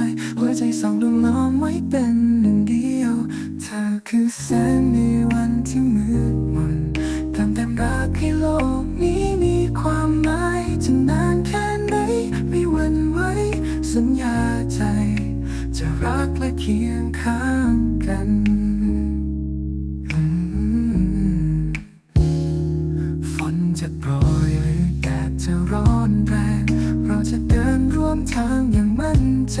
ายหัวใจสองดวงล้อมไว้เป็นหนึ่งเดียว เธอคือแสงในวันที่มืดมนเติมเต็มรักให้โลกนี้มีความหมายจะนานแค่ไหนไม่หวั่นไหวสัญญาใจ จะรักและเคียงข้างกันอืมฝนจะโปร ใจ